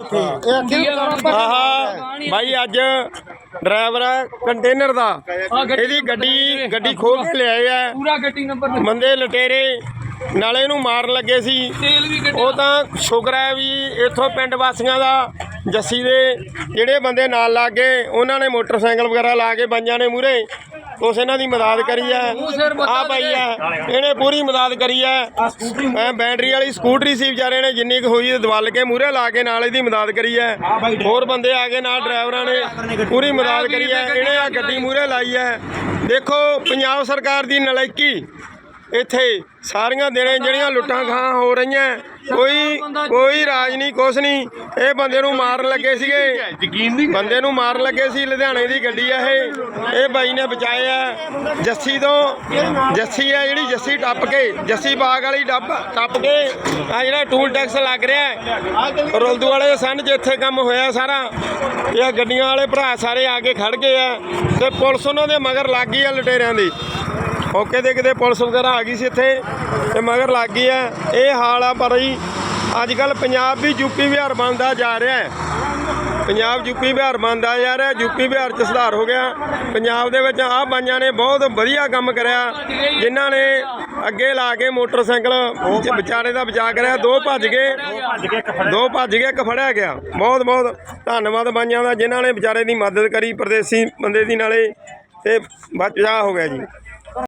ਇਹ ਆਹਾ ਭਾਈ ਅੱਜ ਡਰਾਈਵਰ ਹੈ ਕੰਟੇਨਰ ਦਾ। ਇਹਦੀ ਗੱਡੀ ਗੱਡੀ ਖੋਲ ਕੇ ਲਿਆਏ ਆ। ਪੂਰਾ ਗੱਡੀ ਨੰਬਰ ਬੰਦੇ ਲਟੇਰੇ ਨਾਲੇ ਇਹਨੂੰ ਮਾਰਨ ਲੱਗੇ ਸੀ। ਉਹ ਤਾਂ ਸ਼ੁਕਰ ਹੈ ਵੀ ਇੱਥੋਂ ਪਿੰਡ ਵਾਸੀਆਂ ਦਾ ਜੱਸੀ ਦੇ ਜਿਹੜੇ ਬੰਦੇ ਨਾਲ ਲੱਗੇ ਉਹਨਾਂ ਨੇ ਮੋਟਰਸਾਈਕਲ ਵਗੈਰਾ ਲਾ ਕੇ ਬੰਜਾਂ ਨੇ ਮੂਰੇ ਉਸ ਇਹਨਾਂ ਦੀ ਮਦਦ ਕਰੀ ਹੈ। ਆ ਭਾਈ ਹੈ। ਇਹਨੇ ਪੂਰੀ ਮਦਦ ਕਰੀ ਹੈ। ਐ ਬੈਟਰੀ ਵਾਲੀ ਸਕੂਟਰੀ ਸੀ ਵਿਚਾਰੇ ਨੇ ਜਿੰਨੀ ਕੁ ਹੋਈ ਦਵਲ ਕੇ ਮੂਰੇ ਲਾ ਕੇ ਨਾਲ ਇਹਦੀ ਮਦਦ ਕਰੀ ਹੈ। ਹੋਰ ਬੰਦੇ ਆ ਗਏ ਨਾਲ ਡਰਾਈਵਰਾਂ ਨੇ। ਪੂਰੀ ਮਦਦ ਕਰੀ ਹੈ। ਇਹਨੇ ਆ ਗੱਡੀ ਮੂਰੇ ਲਾਈ ਹੈ। ਦੇਖੋ ਪੰਜਾਬ ਸਰਕਾਰ ਦੀ ਨਲਾਇਕੀ। ਇੱਥੇ ਸਾਰੀਆਂ ਦਿਨੇ ਜਿਹੜੀਆਂ ਲੁੱਟਾਂ ਖਾਂ ਹੋ ਰਹੀਆਂ ਕੋਈ ਕੋਈ ਰਾਜ ਨਹੀਂ ਕੁਛ ਨਹੀਂ। ਇਹ ਬੰਦੇ ਨੂੰ ਮਾਰਨ ਲੱਗੇ ਸੀਗੇ। ਯਕੀਨ ਨਹੀਂ ਬੰਦੇ ਨੂੰ ਮਾਰਨ ਲੱਗੇ ਸੀ ਲੁਧਿਆਣੇ ਦੀ ਗੱਡੀ ਆ ਇਹ। ਇਹ ਬਾਈ ਨੇ ਬਚਾਇਆ ਜੱਸੀ ਤੋਂ। ਜੱਸੀ ਆ ਜਿਹੜੀ ਜੱਸੀ ਟੱਪ ਕੇ ਜੱਸੀ ਬਾਗ ਵਾਲੀ ਟੱਪ ਟੱਪ ਕੇ ਆ ਜਿਹੜਾ ਟੂਲ ਟੈਕਸ ਲੱਗ ਰਿਹਾ ਰੁਲਦੂ ਵਾਲੇ ਸਨ ਜਿੱਥੇ ਕੰਮ ਹੋਇਆ ਸਾਰਾ। ਇਹ ਗੱਡੀਆਂ ਵਾਲੇ ਭਰਾ ਸਾਰੇ ਆ ਕੇ ਖੜ ਗਏ ਆ ਤੇ ਪੁਲਿਸ ਉਹਨਾਂ ਦੇ ਮਗਰ ਲੱਗ ਗਈ ਆ ਲੁਟੇਰਿਆਂ ਦੀ। ਮੌਕੇ ਤੇ ਕਿਤੇ ਪੁਲਿਸ ਵਗੈਰਾ ਆ ਗਈ ਸੀ ਇੱਥੇ ਤੇ ਮਗਰ ਲੱਗ ਗਈ ਹੈ। ਇਹ ਹਾਲ ਆ ਪਰ ਜੀ ਅੱਜ ਕੱਲ ਪੰਜਾਬ ਵੀ ਯੂਪੀ ਬਿਹਾਰ ਬਣਦਾ ਜਾ ਰਿਹਾ ਹੈ। ਪੰਜਾਬ ਯੂਪੀ ਬਿਹਾਰ ਬਣਦਾ ਜਾ ਰਿਹਾ ਯੂਪੀ ਬਿਹਾਰ ਚ ਸੁਧਾਰ ਹੋ ਗਿਆ। ਪੰਜਾਬ ਦੇ ਵਿੱਚ ਆਹ ਬਾਈਆਂ ਨੇ ਬਹੁਤ ਵਧੀਆ ਕੰਮ ਕਰਿਆ, ਜਿਨ੍ਹਾਂ ਨੇ ਅੱਗੇ ਲਾ ਕੇ ਮੋਟਰਸਾਈਕਲ ਵਿਚਾਰੇ ਦਾ ਬਚਾ ਕਰਿਆ। ਦੋ ਭੱਜ ਗਏ ਦੋ ਭੱਜ ਗਏ ਇੱਕ ਫੜਿਆ ਗਿਆ। ਬਹੁਤ ਬਹੁਤ ਧੰਨਵਾਦ ਬਾਈਆਂ ਦਾ, ਜਿਨ੍ਹਾਂ ਨੇ ਵਿਚਾਰੇ ਦੀ ਮਦਦ ਕਰੀ, ਪਰਦੇਸੀ ਬੰਦੇ ਦੀ ਨਾਲੇ, ਤੇ ਬਚਾ ਹੋ ਗਿਆ ਜੀ।